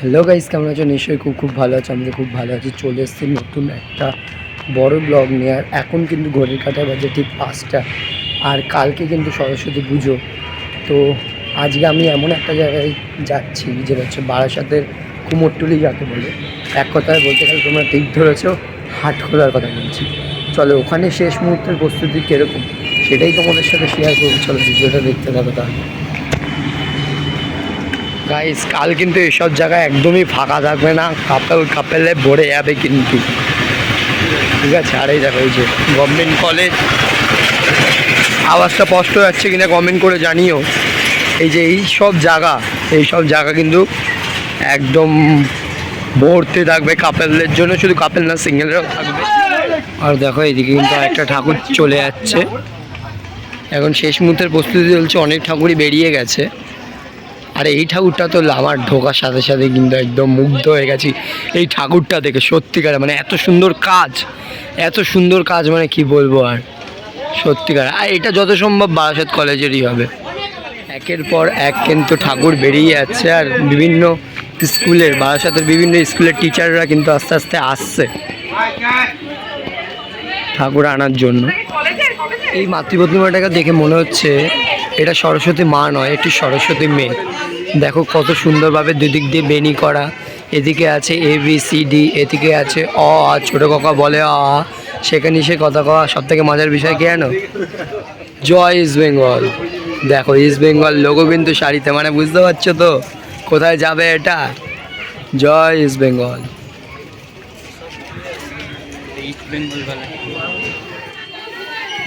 Hello guys কেমন আছো? নিশ্চয়ই খুব খুব ভালো আছো আমি খুব ভালো আছি। চলে এসেছি নতুন একটা বড় ব্লগ নিয়ে। আর এখন কিন্তু ঘড়ির কাটায় বাজে ঠিক পাঁচটা। আর কালকে কিন্তু সরস্বতী পুজো। তো আজকে আমি এমন একটা জায়গায় যাচ্ছি যেটা হচ্ছে বারাসাতের কুমোরটুলি যাকে বলে। এক কথায় বলতে গেলে তোমরা ঠিক ধরেছো, হাট খোলার কথা বলছি। চলো, ওখানে শেষ মুহূর্তের প্রস্তুতি কীরকম? সেটাই তোমাদের সাথে শেয়ার করব। চলো, ভিডিওটা দেখতে থাকো তাহলে। গাইস কাল কিন্তু এসব জায়গায় একদমই ফাঁকা থাকবে না। কাপেল, কাপেলে ভরে যাবে কিন্তু। ঠিক আছে, আর এই দেখো, এই যে গভর্নমেন্ট কলেজ আওয়াজটা স্পষ্ট যাচ্ছে কিনা কমেন্ট করে জানিও। এই যে এই সব জায়গা, এই সব জায়গা কিন্তু একদম ভর্তি থাকবে কাপেলদের জন্য, শুধু কাপেল না সিঙ্গেলরাও থাকবে। আর দেখো, এইদিকে কিন্তু একটা ঠাকুর চলে যাচ্ছে। এখন শেষ মুহূর্তের প্রস্তুতি চলছে, অনেক ঠাকুরই বেরিয়ে গেছে। আর এই ঠাকুরটা তো আমার ঢোকার সাথে সাথে কিন্তু একদম মুগ্ধ হয়ে গেছি। এই ঠাকুরটা দেখে সত্যিকার মানে এত সুন্দর কাজ, এত সুন্দর কাজ মানে কি বলব আর? সত্যিকার। আর এটা যত সম্ভব বারাসাত কলেজেরই হবে। একের পর এক কিন্তু ঠাকুর বেরিয়ে যাচ্ছে আর বিভিন্ন স্কুলের, বারাসাতের বিভিন্ন স্কুলের টিচাররা কিন্তু আস্তে আস্তে আসছে। ঠাকুর আনার জন্য। এই মাতৃপ্রতিমাটাকে দেখে মনে হচ্ছে এটা সরস্বতী মা নয় এটি সরস্বতী মেয়ে। দেখো কত সুন্দরভাবে দুদিক দিয়ে বেনি করা। এদিকে আছে এ বি সি ডি এদিকে আছে অ, আ, ছোটো কাকা বলে অ সেখানে সে কথা কওয়া সব থেকে মজার বিষয় কি জানো? জয় ইস্ট বেঙ্গল দেখো ইস্ট বেঙ্গল লোগো শাড়িতে মানে বুঝতে পারছ তো? কোথায় যাবে এটা? জয় ইস্ট বেঙ্গল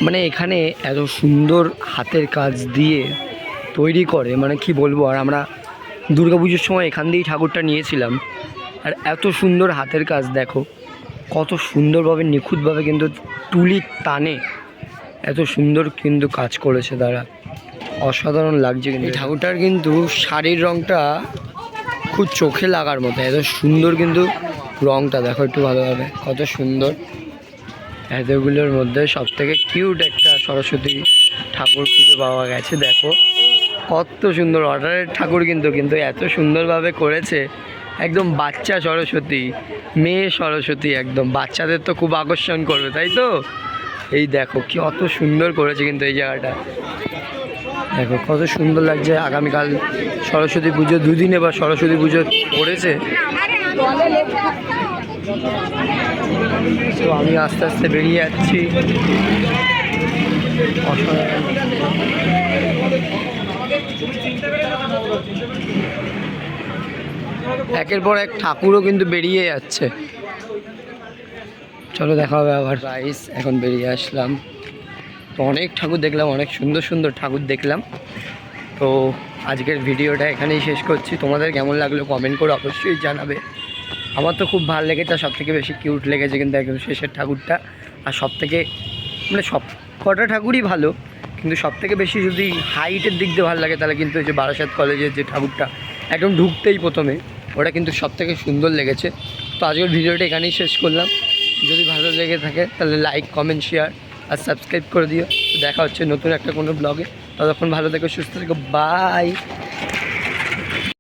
মানে এখানে এত সুন্দর হাতের কাজ দিয়ে তৈরি করে মানে কি বলব আর আমরা দুর্গাপুজোর সময় এখান দিয়েই ঠাকুরটা নিয়েছিলাম। আর এত সুন্দর হাতের কাজ দেখো কত সুন্দরভাবে নিখুঁতভাবে কিন্তু তুলির টানে এত সুন্দর কিন্তু কাজ করেছে তারা। অসাধারণ লাগছে কিন্তু এই ঠাকুরটার কিন্তু শাড়ির রঙটা খুব চোখে লাগার মতো এত সুন্দর কিন্তু রঙটা দেখো একটু ভালোভাবে কত সুন্দর। এতগুলোর মধ্যে সব থেকে কিউট একটা সরস্বতী ঠাকুর খুঁজে পাওয়া গেছে, দেখো। কত সুন্দর অর্ডারের ঠাকুর কিন্তু কিন্তু এত সুন্দরভাবে করেছে। একদম বাচ্চা সরস্বতী, মেয়ে সরস্বতী একদম। বাচ্চাদের তো খুব আকর্ষণ করবে, তাই তো? এই দেখো কি অত সুন্দর করেছে কিন্তু এই জায়গাটা। দেখো, কত সুন্দর লাগছে। আগামীকাল সরস্বতী পুজো, দুদিনে বা সরস্বতী পুজো পড়েছে। তো আমি আস্তে আস্তে বেরিয়ে যাচ্ছি। একের পর এক ঠাকুরও কিন্তু বেরিয়ে যাচ্ছে। চলো দেখা হবে আবার। রাইস এখন বেরিয়ে আসলাম। তো অনেক ঠাকুর দেখলাম, অনেক সুন্দর সুন্দর ঠাকুর দেখলাম। তো আজকের ভিডিওটা এখানেই শেষ করছি। তোমাদের কেমন লাগল কমেন্ট করে অবশ্যই জানাবে। আমার তো খুব ভালো লেগেছে আর সব থেকে বেশি কিউট লেগেছে কিন্তু একদম শেষের ঠাকুরটা। আর সব থেকে মানে সব কটা ঠাকুরই ভালো, কিন্তু সব থেকে বেশি যদি হাইটের দিক দিয়ে ভালো লাগে, তাহলে কিন্তু ওই যে বারাসাত কলেজের যে ঠাকুরটা, একদম ঢুকতেই প্রথমে। ওটা কিন্তু সব থেকে সুন্দর লেগেছে। তো আজকের ভিডিওটা এখানেই শেষ করলাম। যদি ভালো লেগে থাকে, তাহলে লাইক কমেন্ট শেয়ার আর সাবস্ক্রাইব করে দিও। দেখা হচ্ছে নতুন একটা কোনো ব্লগে ততক্ষণ ভালো থেকো, সুস্থ থেকো। বাই